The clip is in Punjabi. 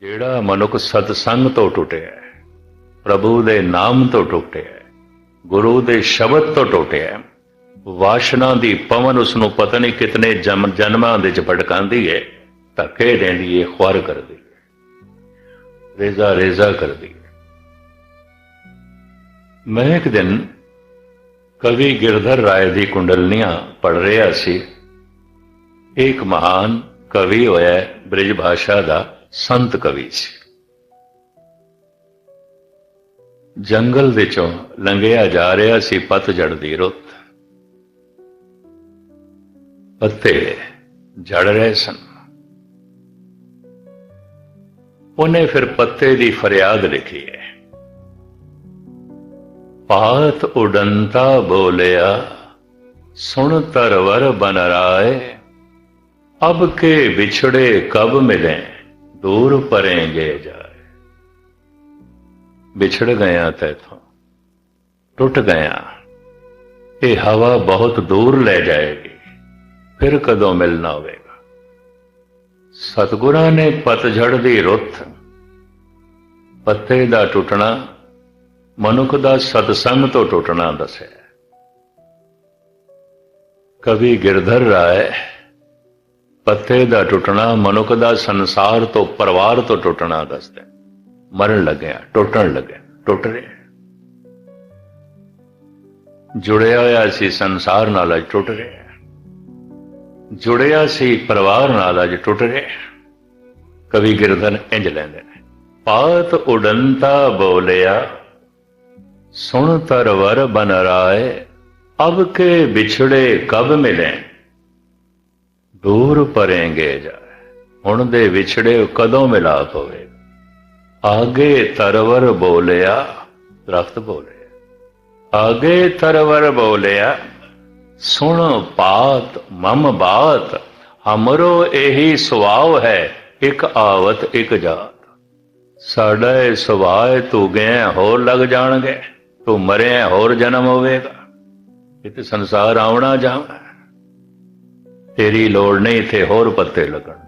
ਜਿਹੜਾ ਮਨੁੱਖ ਸਤਸੰਗ ਤੋਂ ਟੁੱਟਿਆ ਪ੍ਰਭੂ ਦੇ ਨਾਮ ਤੋਂ ਟੁੱਟਿਆ ਗੁਰੂ ਦੇ ਸ਼ਬਦ ਤੋਂ ਟੁੱਟਿਆ ਹੈ ਵਾਸ਼ਨਾ ਦੀ ਪਵਨ ਉਸ ਨੂੰ ਪਤਾ ਨਹੀਂ ਕਿਤਨੇ ਜਨਮ ਜਨਮਾਂ ਦੇ ਚ ਭਟਕਾਉਂਦੀ ਹੈ ਧੱਕੇ ਦੇਂਦੀ ਹੈ ਖੁਆਰ ਕਰਦੀ ਹੈ ਰੇਜ਼ਾ ਰੇਜ਼ਾ ਕਰਦੀ ਹੈ। ਮੈਂ ਇੱਕ ਦਿਨ ਕਵੀ ਗਿਰਧਰ ਰਾਏ ਦੀ ਕੁੰਡਲਨੀਆਂ ਪੜ ਰਿਹਾ ਸੀ। ਇੱਕ ਮਹਾਨ ਕਵੀ ਹੋਇਆ ਹੈ, ਬ੍ਰਿਜ ਭਾਸ਼ਾ ਦਾ। ਸੰਤ ਕਵੀ ਸੀ। ਜੰਗਲ ਵਿੱਚੋਂ ਲੰਘਿਆ ਜਾ ਰਿਹਾ ਸੀ ਪਤਝੜ ਦੀ ਰੁੱਤ। ਪੱਤੇ ਝੜ ਰਹੇ ਸਨ। ਉਹਨੇ ਫਿਰ ਪੱਤੇ ਦੀ ਫਰਿਆਦ ਲਿਖੀ ਹੈ। ਪਾਤ ਉਡੰਤਾ ਬੋਲਿਆ, ਸੁਣ ਤਰਵਰ ਬਨ ਰਾਏ, ਅਬ ਕੇ ਵਿਛੜੇ ਕਬ ਮਿਲੇ? ਦੂਰ ਪਰੇਂਗੇ ਜਾਏ। ਵਿਛੜ ਗਿਆ ਤੈਥੋਂ ਟੁੱਟ ਗਿਆ ਇਹ ਹਵਾ ਬਹੁਤ ਦੂਰ ਲੈ ਜਾਏਗੀ, ਫਿਰ ਕਦੋਂ ਮਿਲਣਾ ਹੋਵੇਗਾ। ਸਤਿਗੁਰਾਂ ਨੇ ਪਤਝੜ ਦੀ ਰੁੱਤ, ਪੱਤੇ ਦਾ ਟੁੱਟਣਾ, ਮਨੁੱਖ ਦਾ ਸਤਸੰਗ ਤੋਂ ਟੁੱਟਣਾ ਦੱਸਿਆ। ਕਵੀ ਗਿਰਧਰ ਰਾਏ ਪੱਤੇ ਦਾ ਟੁੱਟਣਾ, ਮਨੁੱਖ ਦਾ ਸੰਸਾਰ ਤੋਂ ਪਰਿਵਾਰ ਤੋਂ ਟੁੱਟਣਾ ਦੱਸਦਾ ਮਰਨ ਲੱਗਿਆ, ਟੁੱਟਣ ਲੱਗਿਆ, ਟੁੱਟ ਰਿਹਾ ਜੁੜਿਆ ਹੋਇਆ ਸੀ ਸੰਸਾਰ ਨਾਲ ਅੱਜ ਟੁੱਟ ਰਿਹਾ ਜੁੜਿਆ ਸੀ ਪਰਿਵਾਰ ਨਾਲ ਅੱਜ ਟੁੱਟ ਰਿਹਾ ਕਵੀ ਗਿਰਧਨ ਇੰਜ ਲੈਂਦੇ ਨੇ, ਪਾਤ ਉਡੰਤਾ ਬੋਲਿਆ, ਸੁਣ ਤਰਵਰ ਬਨ ਰਾਏ, ਅਬ ਕੇ ਵਿਛੜੇ ਕਬ ਮਿਲੇ? ਦੂਰ ਪਰੇਂਗੇ ਜਾਏ ਹੁਣ ਦੇ ਵਿਛੜੇ ਕਦੋਂ ਮਿਲਾਪ ਹੋਵੇਗਾ ਆਗੇ ਤਰਵਰ ਬੋਲਿਆ, ਦਰਖਤ ਬੋਲਿਆ। ਆਗੇ ਤਰਵਰ ਬੋਲਿਆ, ਸੁਣ ਪਾਤ, ਮਮ ਬਾਤ, ਹਮਰੋ ਇਹੀ ਸੁਭਾਵ ਹੈ, ਇੱਕ ਆਵਤ, ਇੱਕ ਜਾਤ। ਸਾਡਾ ਇਹ ਸੁਭਾਅ ਤੂੰ ਗਿਆ ਹੋਰ ਲੱਗ ਜਾਣਗੇ। ਤੂੰ ਮਰਿਆ ਹੋਰ ਜਨਮ ਹੋਵੇਗਾ। ਇਹ ਤੇ ਸੰਸਾਰ ਆਉਣਾ ਜਾਣਾ ਤੇਰੀ ਲੋੜ ਨਹੀਂ ਇੱਥੇ ਹੋਰ ਪੱਤੇ ਲੱਗਣ।